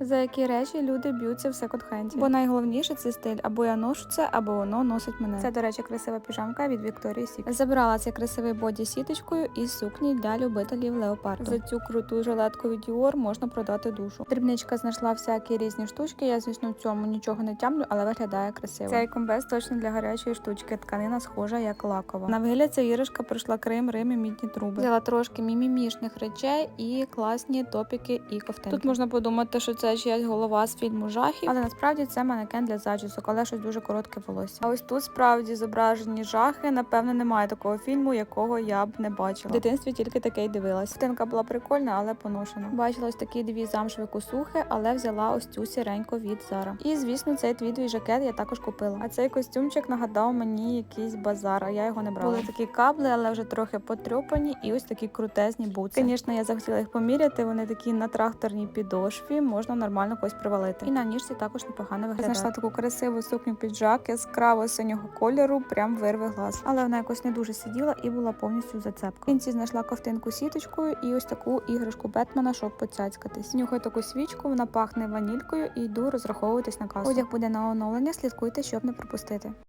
За які речі люди б'ються в секонд-хенді. Бо найголовніше це стиль. Або я ношу це, або воно носить мене. Це, до речі, красива піжамка від Вікторії Сік. Забрала цей красивий боді сіточкою і сукні для любителів леопарду. За цю круту жилетку від Dior можна продати душу. Дрібничка знайшла всякі різні штучки. Я, звісно, в цьому нічого не тямлю, але виглядає красиво. Цей комбез точно для гарячої штучки. Тканина схожа як лакова. На вигляд ця іграшка пройшла Крим, Рим і мідні труби. Взяла трошки мімімішних речей і класні топіки і ковтинки. Тут можна подумати, що це чиясь голова з фільму жахів, але насправді це манекен для зачісок, але щось дуже коротке волосся. А ось тут справді зображені жахи. Напевно, немає такого фільму, якого я б не бачила. В дитинстві тільки таке й дивилась. Ковтинка була прикольна, але поношена. Бачила ось такі дві замшеві косухи, але взяла ось цю сіреньку від Зара. І звісно, цей твідовий жакет я також купила. А цей костюмчик нагадав мені якийсь базар, а я його не брала. Були такі кабли, але вже трохи потрьопані, і ось такі крутезні бутси. Звісно, я захотіла їх поміряти. Вони такі на тракторній підошві, можна нормально когось привалити. І на ніжці також непогано виглядає. Знайшла таку красиву сукню піджак яскраво синього кольору, прям вирви глаз. Але вона якось не дуже сиділа і була повністю зацепка. В кінці знайшла ковтинку сіточкою і ось таку іграшку Бетмена, щоб поцяцькатись. Нюхаю таку свічку, вона пахне ванількою і йду розраховуватись на касу. Одяг буде на оновлення, слідкуйте, щоб не пропустити.